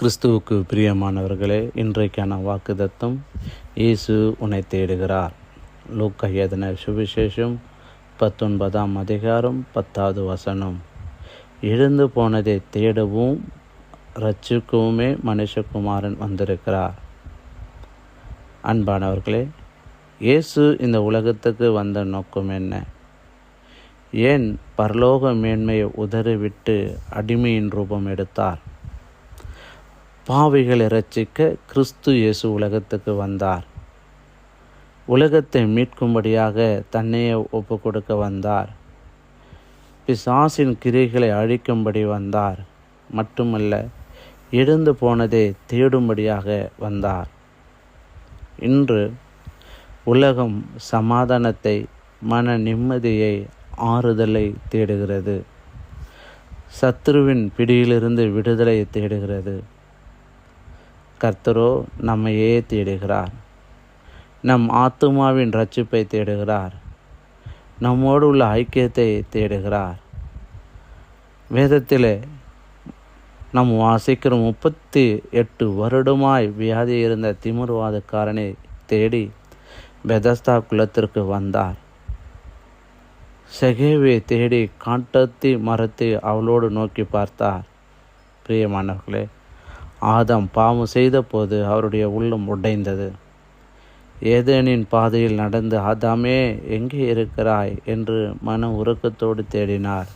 கிறிஸ்துவுக்கு பிரியமானவர்களே இன்றைக்கான வாக்குதத்தம் இயேசு உன்னை தேடுகிறார். லூக்கா எதன சுவிசேஷம் பத்தொன்பதாம் அதிகாரம் பத்தாவது வசனம். எழுந்து போனதை தேடவும் ரட்சிக்கவுமே மனுஷகுமாரன் வந்திருக்கிறார். அன்பானவர்களே இயேசு இந்த உலகத்துக்கு வந்த நோக்கம் என்ன? ஏன் பரலோக மேன்மையை உதறிவிட்டு அடிமையின் ரூபம் எடுத்தார்? பாவிகளை ரட்சிக்க கிறிஸ்து இயேசு உலகத்துக்கு வந்தார். உலகத்தை மீட்கும்படியாக தன்னையே ஒப்பு கொடுக்க வந்தார். பிசாசின் கிரைகளை அழிக்கும்படி வந்தார். மட்டுமல்ல எழுந்து போனதை தேடும்படியாக வந்தார். இன்று உலகம் சமாதானத்தை மன நிம்மதியை ஆறுதலை தேடுகிறது. சத்ருவின் பிடியிலிருந்து விடுதலை தேடுகிறது. கர்த்தரோ நம்மையே தேடுகிறார். நம் ஆத்துமாவின் ரட்சிப்பை தேடுகிறார். நம்மோடு உள்ள ஐக்கியத்தை தேடுகிறார். வேதத்திலே நம் வாசிக்கிற முப்பத்தி எட்டு வருடமாய் வியாதி இருந்த திமிர்வாதக்காரனை தேடி பெதஸ்தா குலத்திற்கு வந்தார். செகேவை தேடி காட்டத்தி மரத்தை அவளோடு நோக்கி பார்த்தார். பிரியமானவர்களே ஆதம் பாவம் செய்தபோது அவருடைய உள்ளம் உடைந்தது. ஏதேனின் பாதையில் நடந்து ஆதாமே எங்கே இருக்கிறாய்? என்று மன உருக்கத்தோடு தேடினார்.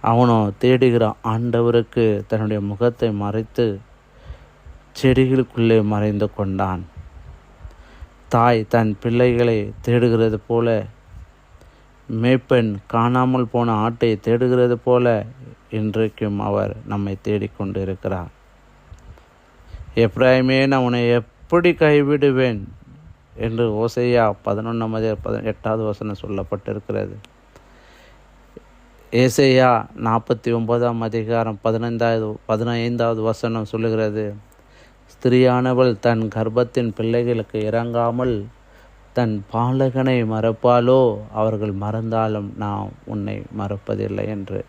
அவனோ தேடுகிற ஆண்டவருக்கு தன்னுடைய முகத்தை மறைத்து செடிகளுக்குள்ளே மறைந்து கொண்டான். தாய் தன் பிள்ளைகளை தேடுகிறது போல மேப்பெண் காணாமல் போன ஆட்டை தேடுகிறது போல இன்றைக்கும் அவர் நம்மை தேடிக்கொண்டு இருக்கிறார் எப்ராஹிமே நான் உன்னை எப்படி கைவிடுவேன்? என்று ஓசையா பதினொன்றாம் பத எட்டாவது வசனம் சொல்லப்பட்டிருக்கிறது. ஏசையா நாற்பத்தி ஒன்பதாம் அதிகாரம் பதினைந்தாவது பதினைந்தாவது வசனம் சொல்லுகிறது. ஸ்திரியானவள் தன் கர்ப்பத்தின் பிள்ளைகளுக்கு இறங்காமல் தன் பாலகனை மறப்பாலோ அவர்கள் மறந்தாலும் நான் உன்னை மறப்பதில்லை என்று.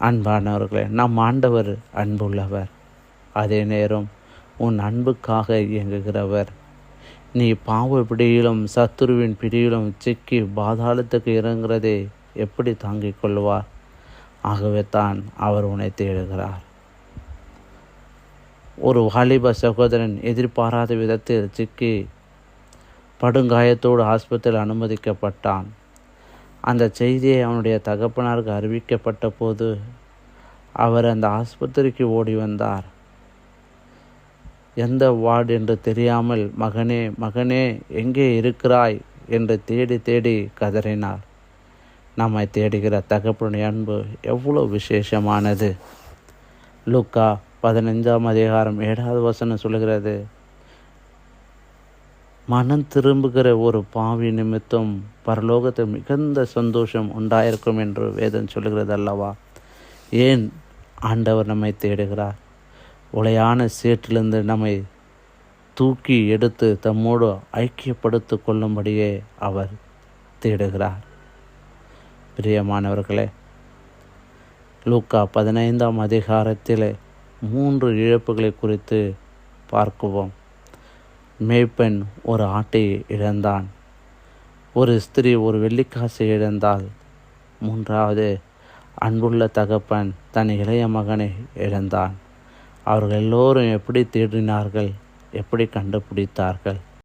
அன்பானவர்களே நம் ஆண்டவர் அன்புள்ளவர். அதே நேரம் உன் அன்புக்காக இயங்குகிறவர். நீ பாவ பிடியிலும் சத்துருவின் பிடியிலும் சிக்கி பாதாளத்துக்கு இறங்குறதை எப்படி தாங்கிக் கொள்வார்? ஆகவே தான் அவர் உன்னை தேடுகிறார். ஒரு வாலிப சகோதரன் எதிர்பாராத விதத்தில் சிக்கி படுங்காயத்தோடு ஆஸ்பத்திரியில் அனுமதிக்கப்பட்டான். அந்த செய்தியை அவனுடைய தகப்பனாருக்கு அறிவிக்கப்பட்ட போது அவர் அந்த ஆஸ்பத்திரிக்கு ஓடி வந்தார். எந்த வார்டு என்று தெரியாமல் மகனே மகனே எங்கே இருக்கிறாய்? என்று தேடி தேடி கதறினார் நம்மை தேடுகிற தகப்பனுடைய அன்பு எவ்வளோ விசேஷமானது. லுக்கா பதினஞ்சாம் அதிகாரம் ஏழாவது வசனம் சொல்கிறது மனம் திரும்புகிற ஒரு பாவி நிமித்தம் பரலோகத்தில் மிகுந்த சந்தோஷம் உண்டாயிருக்கும் என்று வேதம் சொல்கிறது அல்லவா? ஏன் ஆண்டவர் நம்மை தேடுகிறார்? உலையான சேற்றிலிருந்து நம்மை தூக்கி எடுத்து தம்மோடு ஐக்கியப்படுத்தி கொள்ளும்படியே அவர் தேடுகிறார். பிரியமானவர்களே லூக்கா பதினைந்தாம் அதிகாரத்தில் மூன்று இழப்புகளை குறித்து பார்க்குவோம். மேய்ப்பெண் ஒரு ஆட்டை இழந்தான். ஒரு ஸ்திரீ ஒரு வெள்ளிக்காசை இழந்தால் மூன்றாவது அன்புள்ள தகப்பன் தன் இளைய மகனை இழந்தான். அவர்கள் எல்லோரும் எப்படி தேடினார்கள் எப்படி கண்டுபிடித்தார்கள்?